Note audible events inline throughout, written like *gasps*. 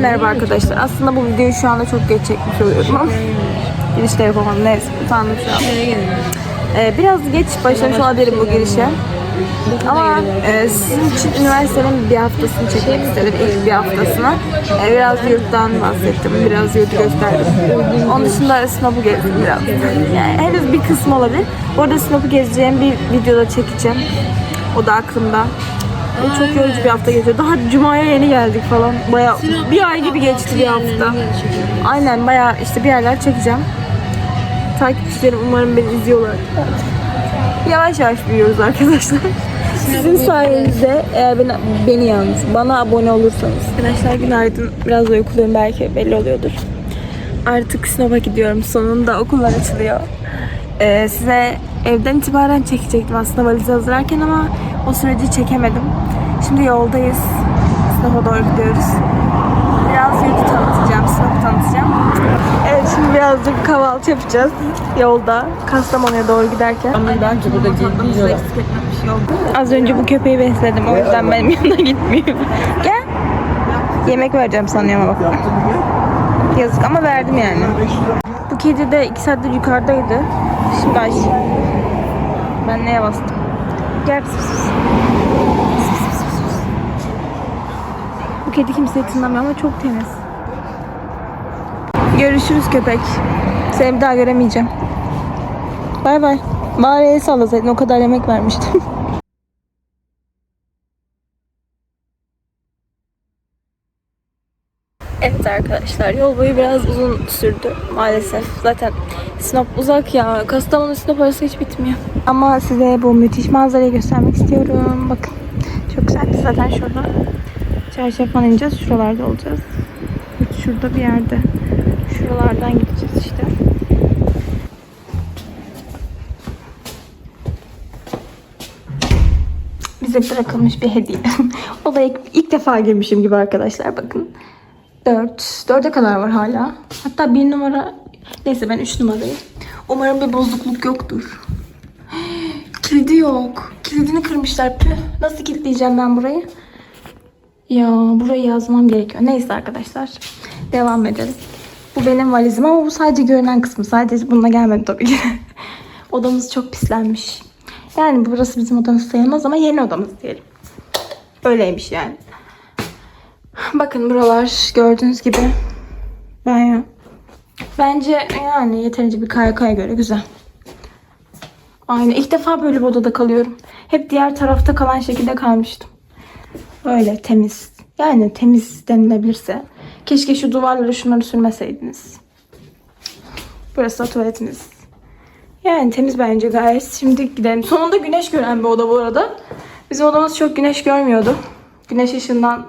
Merhaba arkadaşlar. Aslında bu videoyu şu anda çok geç çekmiş oluyorum ama girişte yapamadım. Neyse utandım şu an. Ee, biraz geç başlamış olabilirim bu girişe. Ama e, sizin için üniversitenin bir haftasını çekmek istedim. ilk bir haftasını. E, biraz yurttan bahsettim. Biraz yurdu gösterdim. Onun dışında Sinop'u gezdim biraz. Yani henüz bir kısmı olabilir. Bu arada Sinop'u gezeceğim bir videoda çekeceğim. O da aklımda. E, Çok yorucu bir hafta geçiyor. Daha Cuma'ya yeni geldik falan. Baya bir ay gibi geçti bir hafta. Aynen baya işte bir yerler çekeceğim. Takipçilerim umarım beni izliyorlar. Yavaş yavaş büyüyoruz arkadaşlar. Sizin sayenizde eğer beni, beni yalnız bana abone olursanız. Arkadaşlar günaydın. Biraz uykuluyum belki belli oluyordur. Artık Sinop'a gidiyorum. Sonunda okullar açılıyor. Ee, size evden itibaren çekecektim aslında valizi hazırlarken ama o süreci çekemedim. Şimdi yoldayız. Sinop'a doğru gidiyoruz. Biraz yurdu tanıtacağım, Sinop'u tanıtacağım. Evet şimdi birazcık kahvaltı yapacağız yolda. Kastamonu'ya doğru giderken. Ama bence burada giyiniyorlar. Az önce bu köpeği besledim o yüzden benim yanına gitmiyor. Gel. Yemek vereceğim sanıyorum ama bak. Yazık ama verdim yani. Bu kedi de iki saattir yukarıdaydı. Şimdi aç. Ben neye bastım? Gel. Bu kedi kimseyi tınlamıyor ama çok temiz. Görüşürüz köpek. Seni bir daha göremeyeceğim. Bay bay. Bari el o kadar yemek vermiştim. *laughs* Evet arkadaşlar yol boyu biraz uzun sürdü maalesef. Zaten Sinop uzak ya. Kastamonu Sinop arası hiç bitmiyor. Ama size bu müthiş manzarayı göstermek istiyorum. Bakın çok güzel. Biz zaten şurada çarşıya ineceğiz. Şuralarda olacağız. Şurada bir yerde. Şuralardan gideceğiz işte. bize bırakılmış bir hediye. *laughs* Olaya ilk defa girmişim gibi arkadaşlar bakın. 4. 4'e kadar var hala. Hatta bir numara neyse ben 3 numarayım. Umarım bir bozukluk yoktur. *gasps* Kilidi yok. Kilidini kırmışlar. Püh. Nasıl kilitleyeceğim ben burayı? Ya burayı yazmam gerekiyor. Neyse arkadaşlar. Devam edelim. Bu benim valizim ama bu sadece görünen kısmı. Sadece bununla gelmedi tabii ki. *laughs* Odamız çok pislenmiş. Yani burası bizim odamız sayılmaz ama yeni odamız diyelim. Öyleymiş yani. Bakın buralar gördüğünüz gibi banyo. Bence yani yeterince bir KYK'ya göre güzel. Aynı. İlk defa böyle bir odada kalıyorum. Hep diğer tarafta kalan şekilde kalmıştım. Böyle temiz. Yani temiz denilebilirse. Keşke şu duvarlara şunları sürmeseydiniz. Burası da tuvaletimiz. Yani temiz bence gayet. Şimdi gidelim. Sonunda güneş gören bir oda bu arada. Bizim odamız çok güneş görmüyordu. Güneş ışığından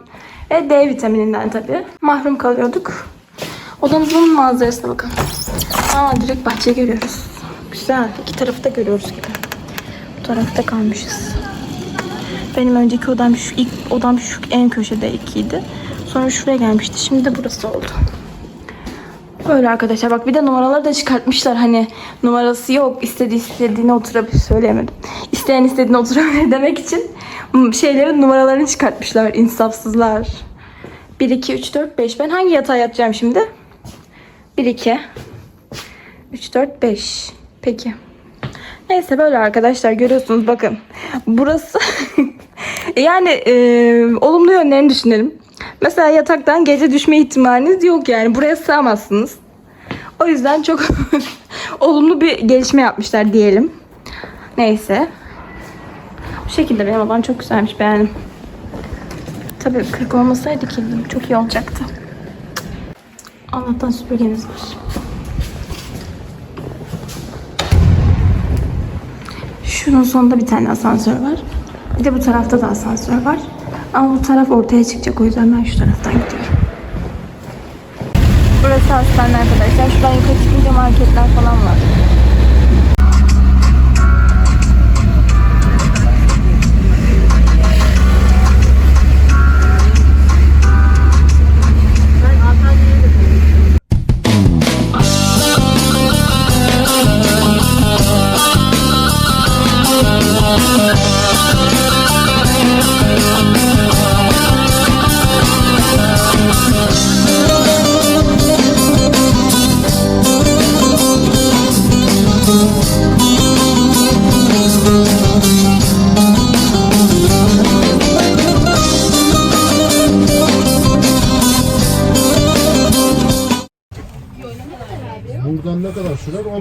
ve D vitamininden tabii. Mahrum kalıyorduk. Odamızın manzarasına bakın. Aa direkt bahçe görüyoruz. Güzel. İki tarafı da görüyoruz gibi. Bu tarafta kalmışız. Benim önceki odam şu ilk odam şu en köşede ikiydi. Sonra şuraya gelmişti. Şimdi de burası oldu. Böyle arkadaşlar bak bir de numaraları da çıkartmışlar hani numarası yok istediği istediğine oturabilir söyleyemedim. İsteyen istediğine oturabilir *laughs* demek için şeylerin numaralarını çıkartmışlar insafsızlar. 1 2 3 4 5 ben hangi yatağa yatacağım şimdi? 1 2 3 4 5 peki. Neyse böyle arkadaşlar görüyorsunuz bakın. Burası *laughs* yani e, olumlu yönlerini düşünelim. Mesela yataktan gece düşme ihtimaliniz yok yani. Buraya sığamazsınız. O yüzden çok *laughs* olumlu bir gelişme yapmışlar diyelim. Neyse. Bu şekilde benim odam çok güzelmiş beğendim. Tabii kırık olmasaydı kildim çok iyi olacaktı. Allah'tan süpürgemiz var. Şunun sonunda bir tane asansör var. Bir de bu tarafta da asansör var. Bu taraf ortaya çıkacak o yüzden ben şu taraftan gidiyorum. Burası hastane arkadaşlar. Şuradan yukarı çıkınca marketler falan var.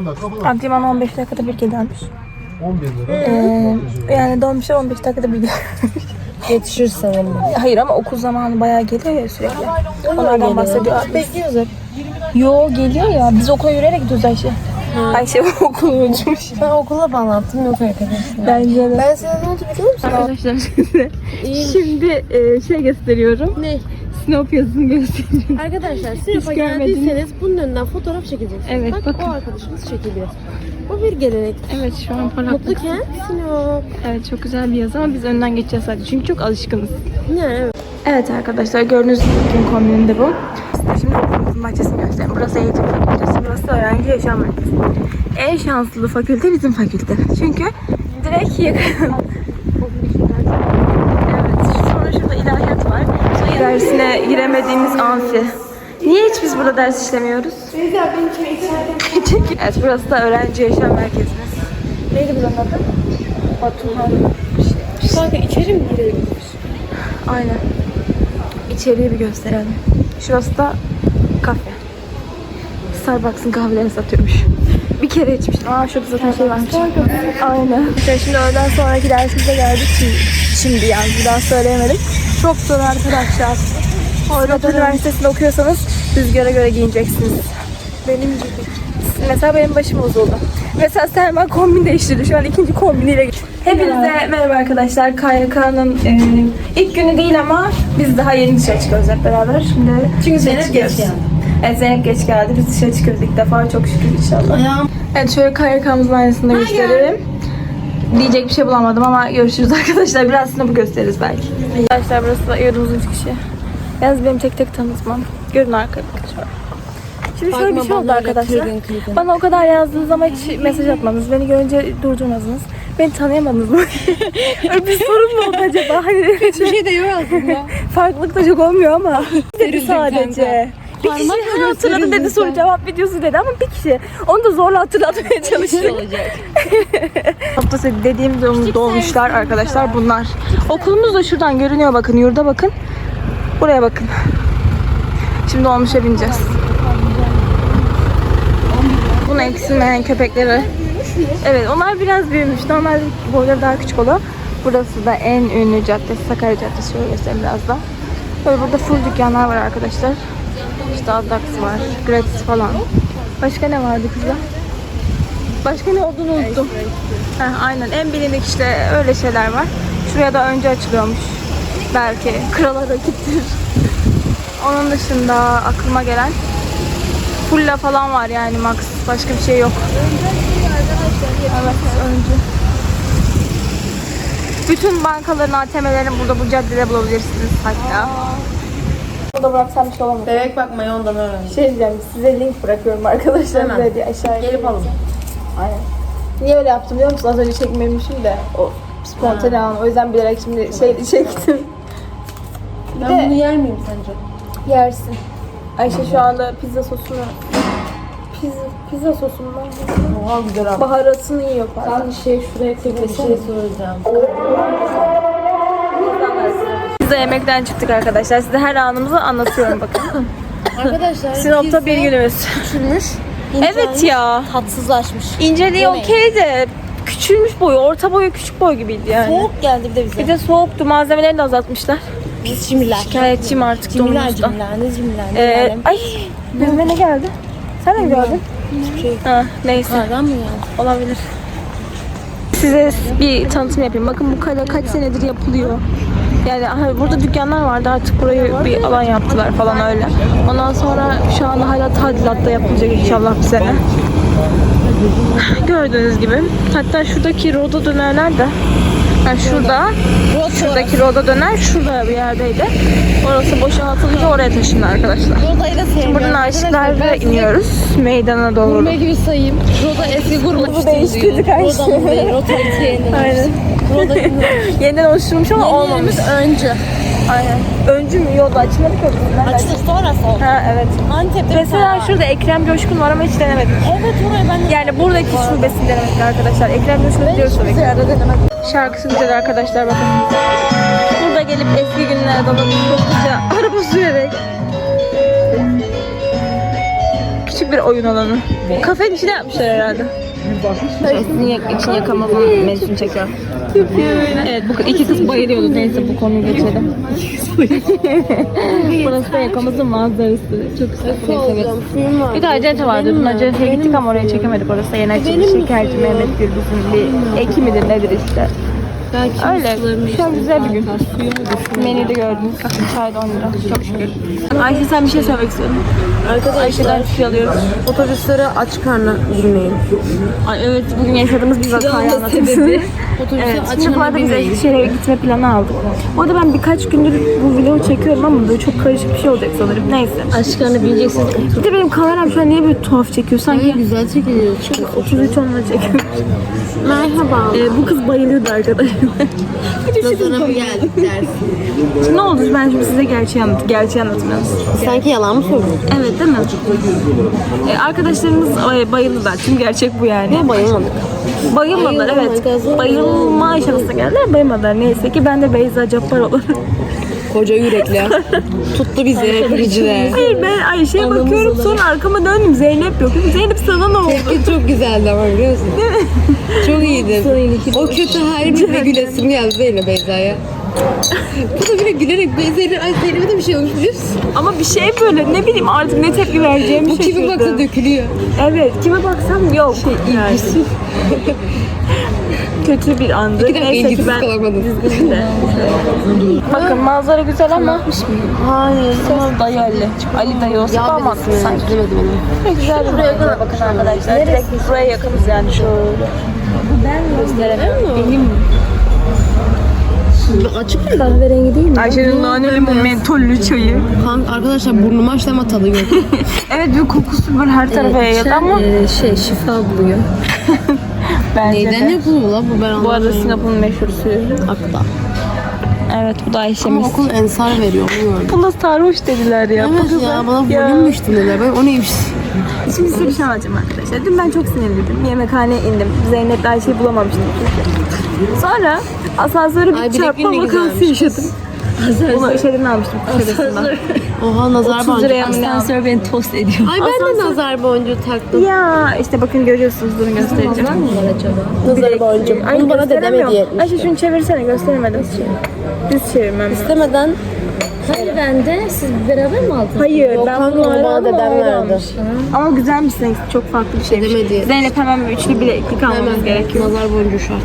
Dakika falan. Antrenman 15 dakikada bir gidermiş. 11 lira. Ee, yani dolmuşlar 15 dakikada bir gider. Yetişirsen ama. Hayır ama okul zamanı bayağı geliyor ya sürekli. Onlardan bahsediyor. Bekliyoruz hep. Yo geliyor ya. Biz okula yürüyerek gidiyoruz Ayşe. Ayşe okulu ucumuş. Ben okula bağlantım yok arkadaşlar. Bence de. Ben sana ne oldu biliyor musun? Arkadaşlar *laughs* şimdi, şimdi e, şey gösteriyorum. Ne? Sinop yazısını gösteriyorum. Arkadaşlar Sinop'a görmedim. geldiyseniz bunun önünden fotoğraf çekeceksiniz. Evet, Bak bakın. o arkadaşımız çekiliyor. Bu bir gelenek. Evet şu an parlak. Mutlu kent Sinop. Evet çok güzel bir yazı ama biz önden geçeceğiz sadece. Çünkü çok alışkınız. Ne? Evet. Evet arkadaşlar gördüğünüz gibi bugün kombinimde bu. Size şimdi okulumuzun bahçesini göstereyim. Burası eğitim fakültesi, burası öğrenci yaşam merkezi. En şanslı fakülte bizim fakülte. Çünkü direkt yakın. Evet, sonra şurada ilahiyat var. Sonra dersine giremediğimiz amfi. Niye hiç biz burada ders işlemiyoruz? evet, burası da öğrenci yaşam merkezimiz. Neydi buranın adı? Batuhan. Kanka içeri mi girelim? Aynen. İçeriği bir gösterelim. Şurası da kafe. Starbucks'ın kahvelerini satıyormuş. Bir kere içmiştim. Aa şurada zaten şey varmış. Aynen. Şimdi öğleden sonraki dersimize geldik. Şimdi, şimdi yani bir daha söyleyemedim. Çok zor arkadaşlar. Sinop Üniversitesi'nde okuyorsanız rüzgara göre giyineceksiniz. Benim gibi. Mesela benim başım bozuldu. Mesela Selma kombin değiştirdi. Şu an ikinci kombiniyle Hepinize merhaba arkadaşlar. KYK'nın e, ilk günü değil ama biz daha yeni dışarı çıkıyoruz hep beraber. Şimdi Çünkü Zeynep geç geldi. Evet Zeynep geç geldi. Biz dışarı çıkıyoruz ilk defa. Çok şükür inşallah. Ayağım. Evet şöyle KYK'mızın aynısını gösterelim. Diyecek bir şey bulamadım ama görüşürüz *laughs* arkadaşlar. Biraz bu gösteririz belki. Arkadaşlar burası da yurdumuzun çıkışı. Yalnız benim tek tek tanıtmam. Görün arkadaşlar. Şimdi şöyle bir şey oldu arkadaşlar. Bana o kadar yazdınız ama hiç mesaj atmadınız. Beni görünce durdurmadınız. Beni tanıyamadınız mı? *laughs* Öyle bir sorun mu oldu acaba? Hani Bir şey de yok aslında. *laughs* farklılık da çok olmuyor ama. dedi sadece. kanka. Bir kişi Parmak her hatırladı dedi soru cevap videosu dedi ama bir kişi. Onu da zorla hatırlatmaya *laughs* çalıştık. olacak. *laughs* Sonu dediğim zaman dolmuşlar arkadaşlar bunlar. Okulumuz da şuradan görünüyor bakın yurda bakın. Buraya bakın. Şimdi dolmuşa bineceğiz. Bunu eksilmeyen köpekleri. Evet onlar biraz büyümüş. Normal boyları daha küçük oluyor. Burası da en ünlü caddesi Sakarya Caddesi. Şöyle göstereyim biraz da. Böyle burada full dükkanlar var arkadaşlar. İşte Addax var, Gratis falan. Başka ne vardı kızlar? Başka ne olduğunu unuttum. Heh, aynen en bilindik işte öyle şeyler var. Şuraya da önce açılıyormuş. Belki krala rakiptir. Onun dışında aklıma gelen Fulla falan var yani max. Başka bir şey yok. Evet öncü. Bütün bankaların ATM'lerini burada bu caddede bulabilirsiniz hatta. Burada bıraksam bir şey olamaz. Bebek bakmayı ondan öğrendim. Şey diyeceğim size link bırakıyorum arkadaşlar. Hemen. Diye aşağıya. Gelip alın. Aynen. Niye öyle yaptım biliyor musun? Az önce çekmemişim de o spontane an. O yüzden bilerek şimdi şey çektim. Ben de- bunu yer miyim sence? Yersin. Ayşe şu anda pizza sosunu pizza, pizza sosunu var. Oha güzel abi. Baharatını yiyor falan. Ben şey şuraya tek bir şey soracağım. Biz de yemekten çıktık arkadaşlar. Size her anımızı anlatıyorum bakın. *laughs* Arkadaşlar Sinop'ta bir günümüz. küçülmüş. Evet ya. Tatsızlaşmış. İnceliği okey de küçülmüş boyu, orta boyu küçük boy gibiydi yani. Soğuk geldi bir de bize. Bir de soğuktu. Malzemelerini de azaltmışlar. Biz cimriler. Şikayetçiyim artık Cimriler dolmuştan. cimriler. Ne cimriler ne Ee, ay gözüme ne geldi? Sen de mi gördün? Hiçbir şey. Ha, neyse. Nereden mi yani? Olabilir. Size bir tanıtım yapayım. Bakın bu kale kaç senedir yapılıyor. Yani aha, burada dükkanlar vardı artık burayı bir alan yaptılar falan öyle. Ondan sonra şu anda hala tadilatta yapılacak inşallah bir sene. Gördüğünüz gibi. Hatta şuradaki roda dönerler de ha, şurada şuradaki roda döner şurada bir yerdeydi. Orası boşaltılınca oraya taşındı arkadaşlar. Roda'yı da sevmiyorum. Buradan aşıklarla iniyoruz meydana doğru. Gurme gibi sayayım. Roda eski gurme Bu değiştirdik her Roda mı değil? Yeniden. Aynen. *laughs* Yeniden oluşturmuş ama olmamış. öncü. Aynen. Öncü mü? Yolda açılmadı ki öbüründen. Açılır sonra sonra. Ha evet. Antep'te Mesela şurada Ekrem Coşkun var ama hiç denemedim. Evet oraya ben de Yani buradaki şubesini denemedik arkadaşlar. Ekrem Coşkun biliyoruz tabii ki. yerde denemedim. Şarkısı güzel arkadaşlar bakın. Burada gelip eski günlere dalıp topluca araba sürerek küçük bir oyun alanı. Kafenin içine yapmışlar herhalde. Esin yak, için yakamazın mevzusunu çekiyor. Evet bu iki kız bayılıyordu neyse bu konuyu geçelim. *laughs* Burası da yakamazın manzarası. Çok güzel. Evet. Bir de acente vardı. Dün acenteye gittik ama oraya çekemedik. Orası da yeni açılmış. Şekerci Mehmet Gürbüz'ün bir eki midir nedir işte. Öyle. Şu an güzel bir gün. Menüde gördünüz. Çay da 10 lira. Çok şükür. Ayşe sen bir şey söylemek istiyorsun. Arkadaşlar Ayşe'den bir şey alıyoruz. otobüslere aç karnına binmeyin. Ay evet bugün yaşadığımız bir vakayı anlatırsın. Evet, şimdi bu arada biz Eskişehir'e gitme planı aldık. Bu arada ben birkaç gündür bu vlogu çekiyorum ama böyle çok karışık bir şey olacak sanırım. Neyse. Aşklarını bileceksin. Bir de benim kameram şu an niye böyle tuhaf çekiyor? Sanki Güzel çekiliyor. 33 onunla çekiyor. Merhaba. Ee, bu kız bayılıyordu arkadaşlar. Nazara mı geldik dersin? Ne oldu? Ben şimdi size gerçeği anlat gerçeği anlatmıyorum. Sanki yalan mı söylüyorsun? Evet değil mi? Ee, arkadaşlarımız ay, bayıldılar. Çünkü gerçek bu yani. Bayılmadık. Bayılmadılar evet. Bayılma aşamasına geldiler. Bayılmadılar. Neyse ki ben de Beyza Cappar olarak. Koca yürekli. Tuttu bizi piriciler. Hayır ben Ayşe'ye bakıyorum sonra arkama döndüm. Zeynep yok. Zeynep sana ne oldu? Çok güzeldi ama biliyor musun? Çok iyiydi. O kötü halime gülesim geldi Zeynep Beyza'ya. Bu da bile gülerek Beyza'yla ay Zeynep'e de bir şey olmuş biliyor musun? Ama bir şey böyle ne bileyim artık ne tepki vereceğimi Bu kime şaşırdım. baksa dökülüyor. Evet kime baksam yok. yani. *laughs* Kötü bir andı. Dakika Neyse ki ilgisiz ben kalamadın. de. Bakın manzara güzel ama Hayır. Ses dayı Ali. Ali dayı olsa mantıklı sanki. Ne güzel bir manzara bakın arkadaşlar. Direkt buraya yakınız yani şöyle. Ben gösteremiyorum. Benim Açık mı? Kahverengi değil mi? Ayşe'nin nane limon mentollü çayı. Kanka arkadaşlar burnum açtı ama tadı yok. *laughs* Evet bir kokusu böyle her tarafa yayıldı ama Ee, şey şifa buluyor. *laughs* bence Neyden de. yapılıyor la bu ben Bu arada. Sinop'un meşhur suyu. Akta. Evet bu da Ama Ayşe'miz. okul ensar veriyor onu gördüm. Buna sarhoş dediler ya. Evet ya bana Ya. volüm düştü dediler. Ben o neymiş? Şimdi size bir şey anlatacağım arkadaşlar. Dün ben çok sinirliydim. Yemekhaneye indim. Zeynep'le Ayşe'yi bulamamıştım. Sonra asansöre Ay, bir bilek çarpma vakası yaşadım. Bunu şeyden almıştım. Kuşadası'ndan. Oha nazar 30 boncuğu. liraya mı ne aldım? Asansör beni tost ediyor. Ay ben de nazar boncuğu taktım. Ya işte bakın görüyorsunuz bunu göstereceğim. Acaba? Nazar boncuğu. Bunu bana dedeme gösteremiyorum. diye etmiş. Ayşe şunu çevirsene gösteremedim. Düz çevirmem lazım. İstemeden Hayır ben de siz beraber mi aldınız? Hayır Yok ben bunu aldım dedem verdi. Ama güzelmiş seninki çok farklı bir şeymiş. Dedeme Zeynep hemen bir üçlü bileklik almamız gerekiyor. Nazar boncuğu şart.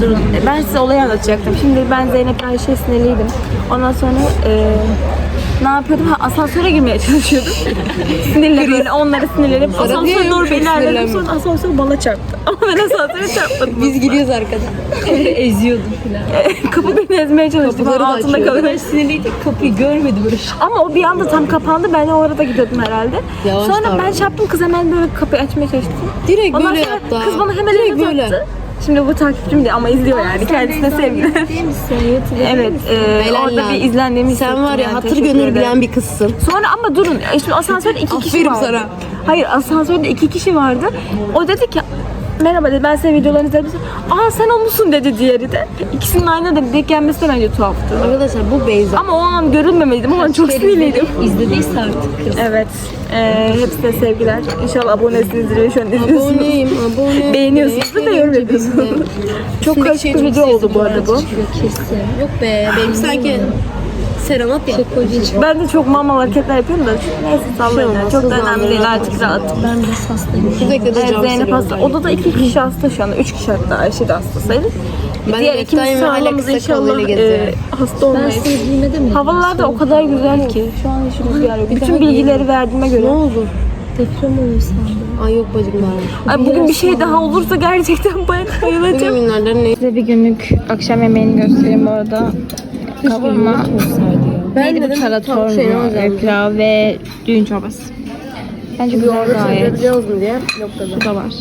Durun. Ben size olayı anlatacaktım. Şimdi ben Zeynep Ayşe sinirliydim. Ondan sonra e, ne yapıyordum? Ha, asansöre girmeye çalışıyordum. *laughs* Sinirle böyle onlara sinirlenip ya, doğru ilerledim. sinirlenme. Sonra asansör bana çarptı. *laughs* Ama ben asansöre çarpmadım. Biz gidiyoruz arkada. Eziyordum falan. *laughs* Kapı beni ezmeye çalıştı. Ben Kapıları da altında açıyordu. kalıyorum. Sinirliydi kapıyı görmedi böyle. Ama o bir anda tam kapandı. Ben o arada gidiyordum herhalde. Yavaş sonra ben davran. çarptım. Kız hemen böyle kapıyı açmaya çalıştı. Direkt Ondan böyle yaptı. kız bana hemen Direkt böyle. uzattı. Şimdi bu takipçim de ama izliyor yani. Kendisine sevgiler. Değil misin? *laughs* Evet, e, Helal orada lan. bir izlendiğimi Sen hissettim var ya yani, hatır teşekkür gönül ederim. bilen bir kızsın. Sonra ama durun, işte asansörde iki kişi Aferin vardı. sana. Hayır, asansörde iki kişi vardı. O dedi ki, merhaba dedi, ben senin videolarını izledim. Aa sen o musun dedi diğeri de. İkisinin aynı da denk gelmesi de bence tuhaftı. Arkadaşlar bu Beyza. Ama o an görünmemeliydim, o an çok sinirliydim. İzlediyse artık kız. Evet, e, hepsine sevgiler. İnşallah abonesinizdir ve şu an izliyorsunuz. Aboneyim, abone. Beğeniyorsunuz da yorum yapıyorsunuz. Çok karışık bir video oldu bu arada bu. Kesin. Yok be, benim sanki serenat ya. Ben de çok mama hareketler yapıyorum da neyse sallayın. yani. Çok da önemli değil artık rahatım. Ben de hastayım. Sürekli de Evet, Zeynep hasta. Odada iki kişi hasta şu anda. Üç kişi hatta Ayşe de hasta sayılır. Ben Diğer de ikimiz ve hala sağlamız kısa inşallah kollarıyla e, geziyorum. hasta Ben olmayız. size giymedim mi? Havalar da o kadar güzel ki. Şu an hiç rüzgar yok. Bütün bilgileri verdiğime Ne göre. oldu? Deprem oluyor sandım. Ay yok bacım ben. Ay, bugün bir şey daha olursa gerçekten *laughs* bay- Bugün bayılacağım. günlerden ne? Size bir günlük akşam yemeğini göstereyim bu arada. Kavurma, Ben neydi bu tarator mu, pilav ve düğün çorbası. Bence güzel gayet. Yapacağız mı diye. Yok dedi. Bu da var.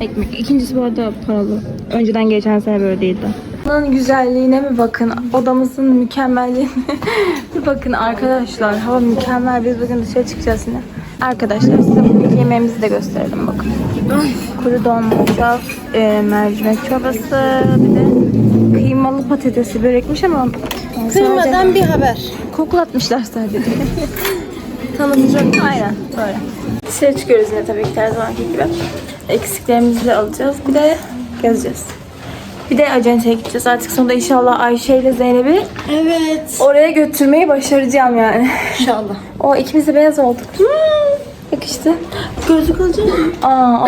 Ekmek. İkincisi bu arada paralı. Önceden geçen sene böyle değildi. Bunun güzelliğine mi bakın? Odamızın mükemmelliğine *laughs* bir bakın arkadaşlar. Hava mükemmel. Biz bugün dışarı çıkacağız yine. Arkadaşlar size bugün yemeğimizi de gösterelim bakın. Kuru dolma, e, mercimek çorbası, bir de kıymalı patatesli börekmiş ama Kıymadan bir haber. koklatmışlar sadece. *laughs* Tanıtacak. Aynen böyle. Dışarı çıkıyoruz yine tabii ki her zamanki gibi. Eksiklerimizi de alacağız. Bir de gezeceğiz. Bir de acenteye gideceğiz. Artık sonunda inşallah Ayşe ile Zeynep'i Evet. oraya götürmeyi başaracağım yani. İnşallah. O ikimiz de beyaz olduk. Hmm, yakıştı. Gözlük alacağım. Aa,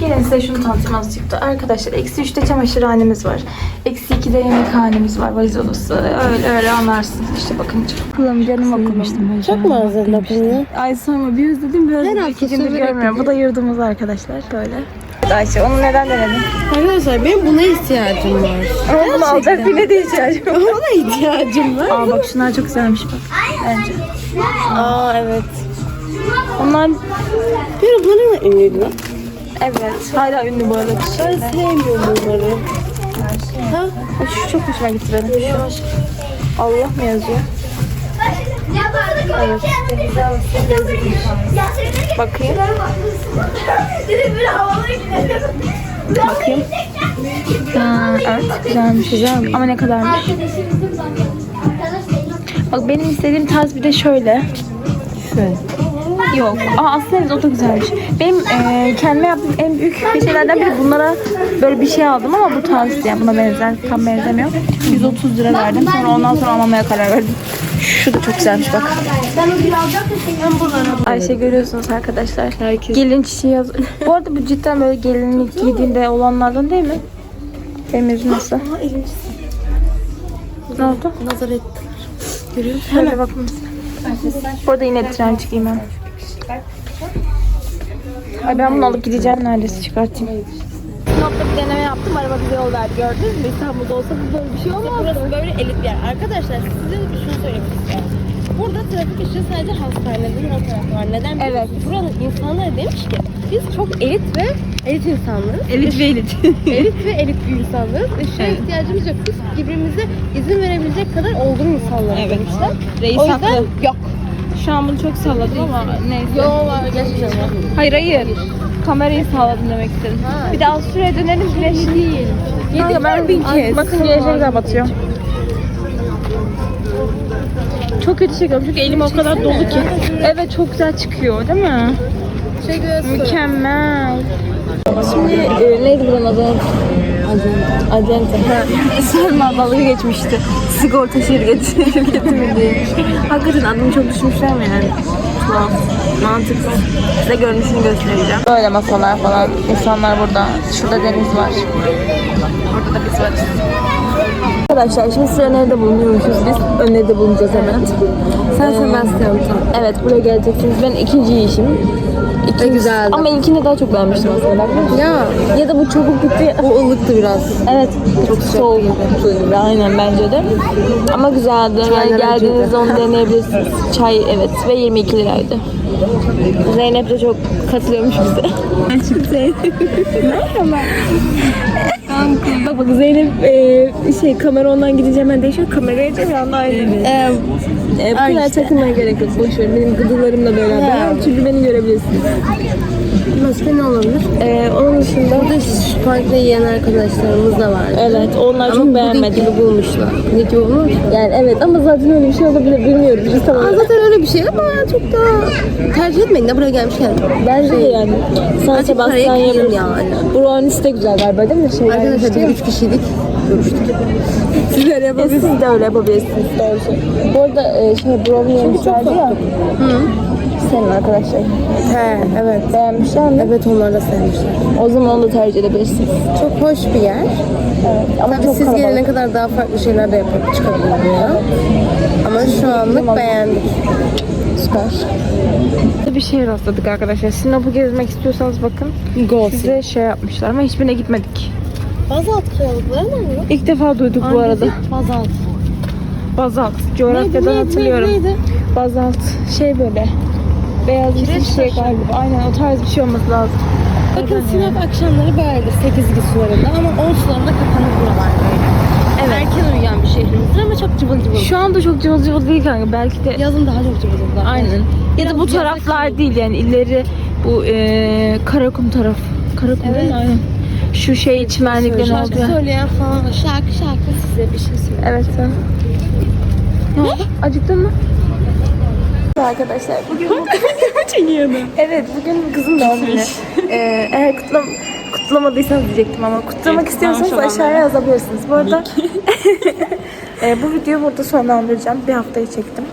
Gelin size şunu tanıtayım azıcık da. Arkadaşlar eksi 3'te çamaşırhanemiz var. Eksi 2'de yemekhanemiz var. Valiz odası. Öyle öyle anlarsınız işte bakınca. Kulağım canım okumuştum böyle. Çok mu hazırla bunu? Ay sorma bir özledim bir özledim. İki gündür görmüyorum. Bu da yurdumuz arkadaşlar. Böyle. Ayşe onu neden denedin? Arkadaşlar benim buna ihtiyacım var. Ama bunu alacak birine de ihtiyacım var. Buna ihtiyacım var. Aa bak şunlar çok güzelmiş bak. Bence. Aa evet. Onlar Bir bunları mı ünlüydü lan? Evet hala ünlü bu arada. Ben sevmiyorum bunları. Ha? Şu çok hoşuma gitti benim. Şu. Allah mı yazıyor? Evet. Bakayım. Bakayım. Ha, evet güzelmiş. Güzel Ama ne kadarmış? Bak benim istediğim tarz bir de şöyle. Şöyle. Yok. Aa aslında evet o da güzelmiş. Benim e, kendime yaptığım en büyük şeylerden biri bunlara böyle bir şey aldım ama bu tarz yani buna benzer tam benzemiyor. 130 lira verdim. Sonra ondan sonra almamaya karar verdim. Şu da çok güzelmiş bak. Ayşe görüyorsunuz arkadaşlar. Herkes- Gelin çiçeği yaz. bu arada bu cidden böyle gelinlik giydiğinde olanlardan değil mi? Benim yüzüm nasıl? Ne oldu? Nazar ettiler. Görüyor musun? Hemen bakın. Burada yine trenç giymem. Ay ben bunu alıp gideceğim neredeyse çıkartayım. Sinop'ta bir deneme yaptım. Araba bize yol verdi. Gördünüz mü? İstanbul'da olsa bu böyle bir şey olmaz. Burası böyle elit bir yer. Arkadaşlar size şunu söylemek istiyorum. Burada trafik ışığı sadece hastanelerin o tarafı var. Neden? Evet. Buranın insanları demiş ki biz çok elit ve elit insanlarız. Elit ve elit. *laughs* elit ve elit bir insanlarız. Işığa ihtiyacımız yok. Biz birbirimize izin verebilecek kadar olgun insanlarız Evet. demişler. Reis o yüzden haklı. yok. Şu an bunu çok salladım ama neyse. Yol var gerçekten. Hayır hayır. Kamerayı sağladım demek istedim. Bir daha şuraya dönelim güneş değil. Kanka ben bin kez. Bakın güneş ne güzel batıyor. Çok kötü çekiyorum çünkü elim o kadar dolu ki. Evet çok güzel çıkıyor değil mi? Şey. Mükemmel. Şimdi e, neydi buranın adı? Acente. *laughs* Selma dalga geçmişti. Sigorta şirketi, şirketi mi diye. Hakikaten adını çok düşmüşler mi yani? Tuhaf. Mantıksız. Size görünüşünü göstereceğim. Böyle masalar falan. İnsanlar burada. Şurada deniz var. Orada da biz varız. Arkadaşlar şimdi size nerede bulunuyormuşuz biz? Öneride bulunacağız hemen. Sen Sebastian tam. Evet buraya geleceksiniz. Ben ikinci yiyişim. İkinci, güzeldi. Ama ilkini daha çok beğenmiştim aslında. Ya Ya da bu çabuk bitti. bu ılıktı biraz. Evet. Çok soğuk gibi. Aynen bence de. Ama güzeldi. Yani geldiğinizde onu *laughs* deneyebilirsiniz. Çay evet ve 22 liraydı. Zeynep de çok katılıyormuş bize. *laughs* Zeynep. *laughs* Merhaba. Bak bak Zeynep e, şey kamera ondan gideceğim ben değişiyor. Kameraya geçeceğim bir anda aynı. Ee, E, bu kadar takılmaya gerek yok. Boş ver. Benim gıdılarımla beraber. Çünkü beni görebilirsiniz. Başka ne olabilir? E, onun dışında Burada parkta yiyen arkadaşlarımız da var. evet onlar Ama çok beğenmedim. gibi bulmuşlar. Puding gibi bulmuş. Yani evet ama zaten öyle bir şey olabilir bilmiyorum. Biz tam Aa, zaten öyle bir şey ama çok da tercih etmeyin de buraya gelmişken. Bence de yani. San Sebastian yapıyoruz. yani. Brownies de güzel galiba değil mi? Şey Arkadaşlar biz üç kişiydik. Görüştük. *laughs* Siz öyle yapabilirsiniz. Siz de öyle yapabilirsiniz. Doğru şey. Bu arada e, şey brownie yemişlerdi ya. Hı. Senin arkadaşlar. He evet. Beğenmişler mi? Evet onlar da sevmişler. O zaman onu da tercih edebilirsiniz. Çok hoş bir yer. Evet. Ama Tabii çok siz kalabalık. gelene kadar daha farklı şeyler de yapıp çıkabiliriz buraya. Ama şu anlık beğendik. Bir şeye rastladık arkadaşlar. Sinop'u gezmek istiyorsanız bakın. Size şey yapmışlar ama hiçbirine gitmedik. Bazalt kayalıkları mı bu? İlk defa duyduk bu arada. Bazalt. Bazalt. Coğrafyadan hatırlıyorum. neydi? Bazalt. Şey böyle. Beyaz bir şey galiba. Aynen o tarz bir şey olması lazım. Bakın Sinop akşamları böyledir 8 sularında ama 10 sularında kapanır buralar böyle. Evet. Erken uyuyan bir şehrimizdir ama çok cıvıl cıvıl. Şu anda çok cıvıl cıvıl değil kanka. Belki de Yazın daha çok cıvıl cıvıl. aynen. Ya da bu Biraz taraflar değil yani ileri bu e, Karakum taraf. Karakum değil mi? Aynen. Şu şey çimenliklerin Şarkı olduğu. söyleyen falan şarkı şarkı size bir şey söyleyeyim. Evet sen. Ne oldu? Acıktın mı? Arkadaşlar bugün çekiyordu. Evet bugün kızın doğum günü. Ee, eğer kutlam kutlamadıysanız diyecektim ama kutlamak istiyorsanız aşağıya yazabilirsiniz. Bu arada *laughs* e, bu videoyu burada sonlandıracağım. Bir haftayı çektim.